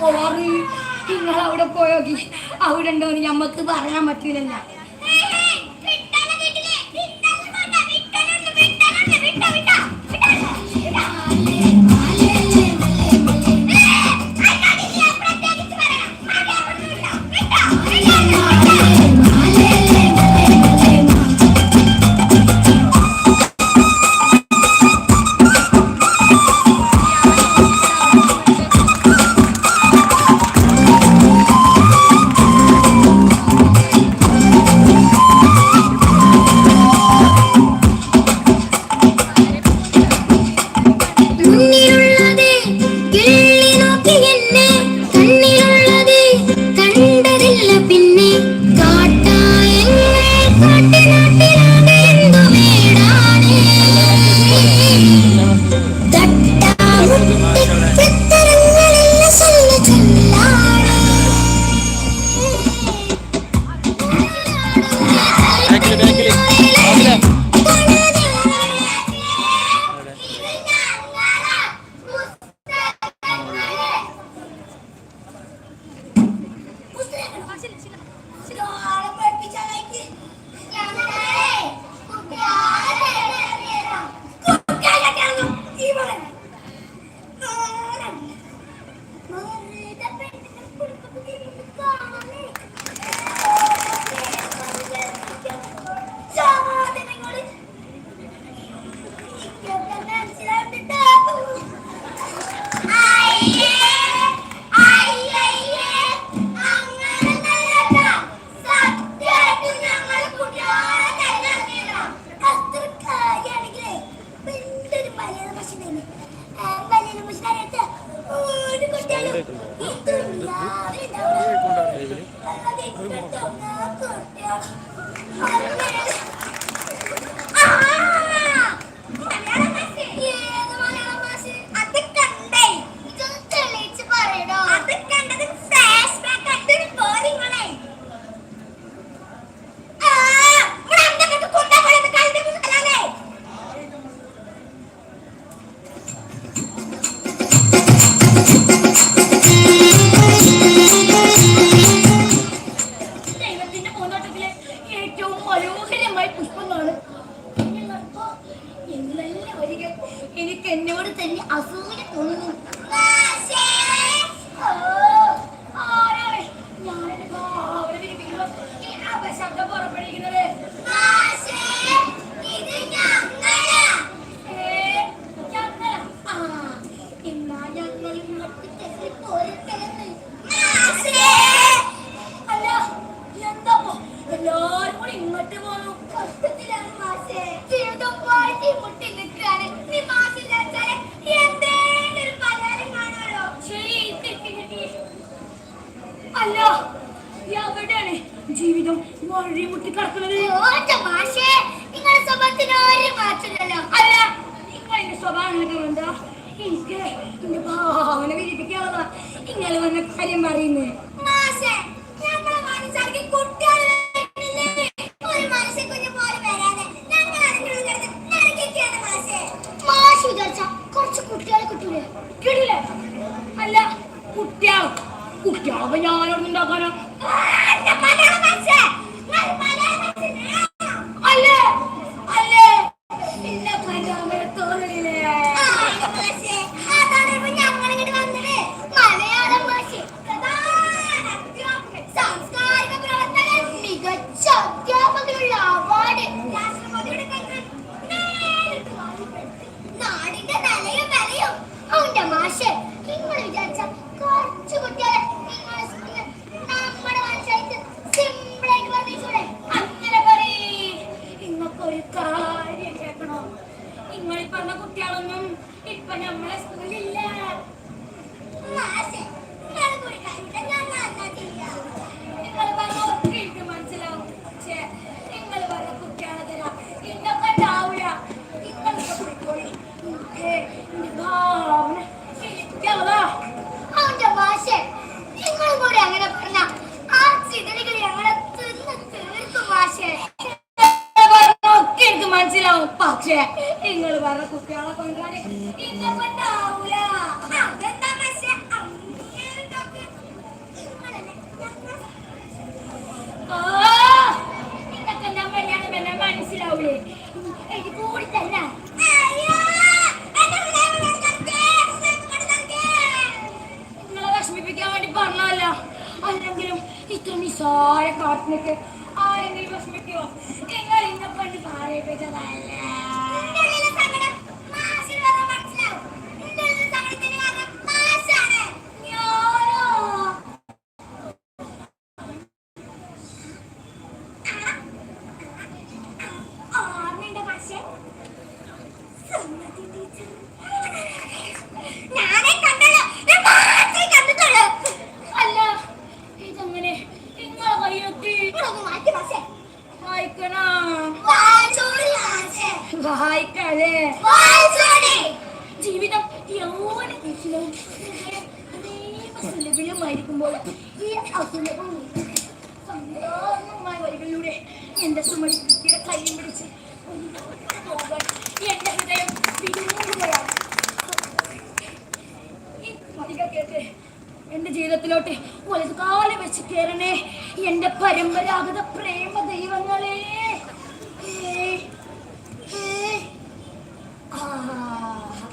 പോവാറ്? നിങ്ങൾ അവിടെ പോയോ അവിടെ ഉണ്ടോ എന്ന് ഞമ്മക്ക് പറയാൻ പറ്റൂലല്ലോ. എല്ലാരും കൂടി ഇങ്ങോട്ട് പോകണം കഷ്ടത്തിലാണ് മാഷേ. ജീവിതം പോയിട്ട് മുട്ടി നിൽക്കുകയാണ്. നീ മാഷില്ല എന്തേലും ഒരു പലഹാരം കാണുമല്ലോ ശരി അല്ല. എവിടെയാണ് ജീവിതം വഴി മുട്ടി കിടക്കുന്നത്. മാഷേ നിങ്ങളുടെ സ്വഭാവത്തിന് ഒരു മാറ്റമില്ലല്ലോ. അല്ല നിങ്ങളുടെ സ്വഭാവം എന്താ എനിക്ക് എന്റെ ഭാവന വിരിപ്പിക്കാനുള്ള നിങ്ങൾ വന്ന കാര്യം പറയുന്നത് മാഷേ കുട്ടിയാവും കുട്ടിയാവുമ്പോ ഞാനോട് ഉണ്ടാക്കാനോ പറഞ്ഞ കുട്ടികളൊന്നും ഇപ്പൊ നമ്മളെ സ്കൂളിലില്ല. ഞാൻ പക്ഷേ നിങ്ങൾ വേറെ കുട്ടികളെ കൊണ്ടാണ് ഇന്നപ്പെട്ടാ Hey! അപരാഗത പ്രേമ ദൈവങ്ങളെ. ആ.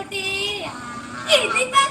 ¡Suscríbete!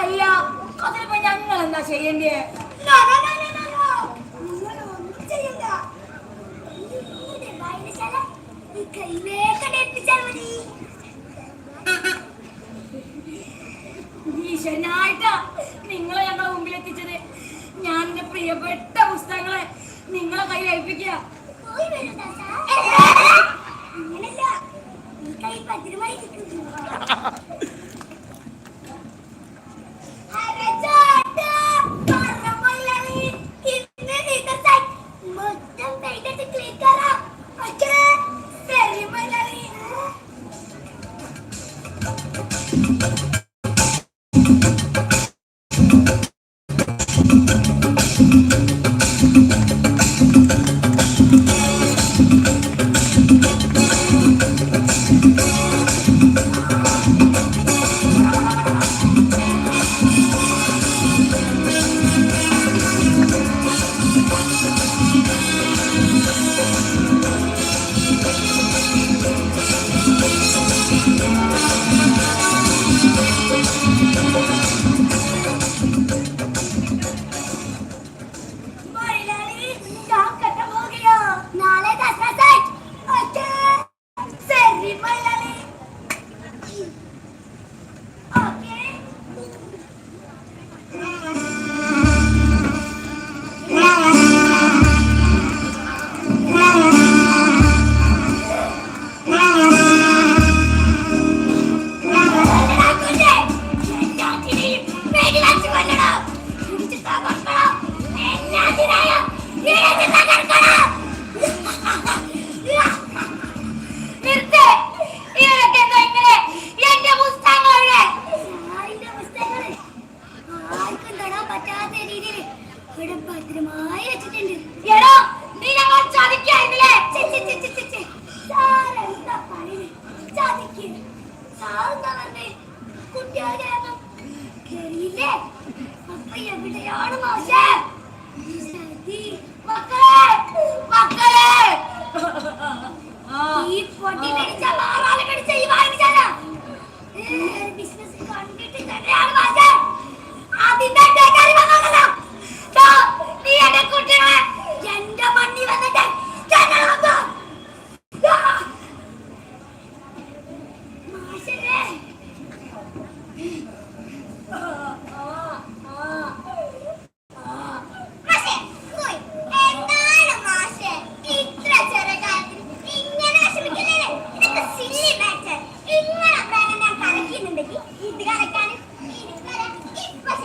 അല്ല അതിലിപ്പോ ഞങ്ങൾ എന്താ ചെയ്യണ്ടേ ハハハハ!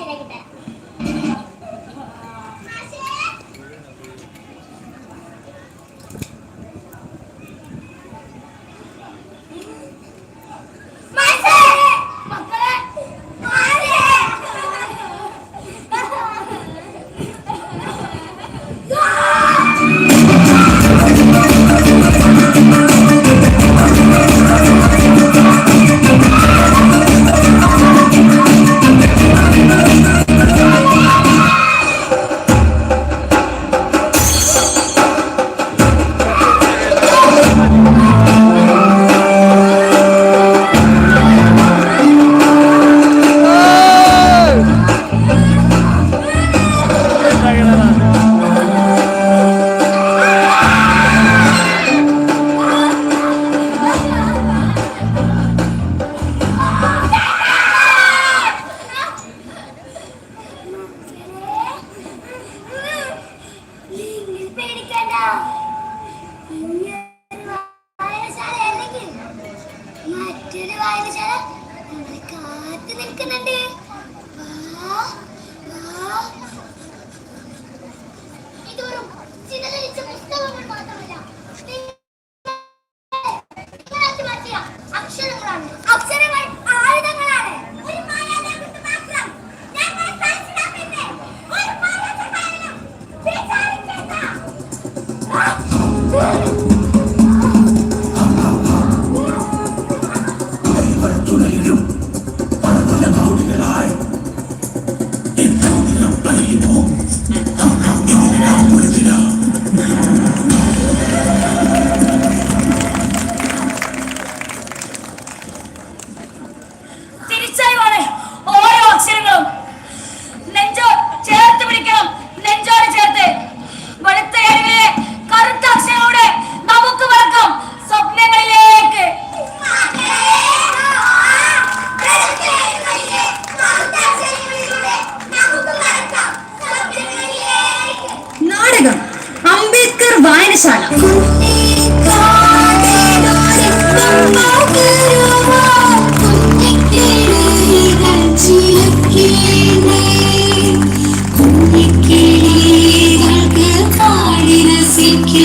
ഇപ്പൊ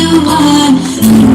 you want.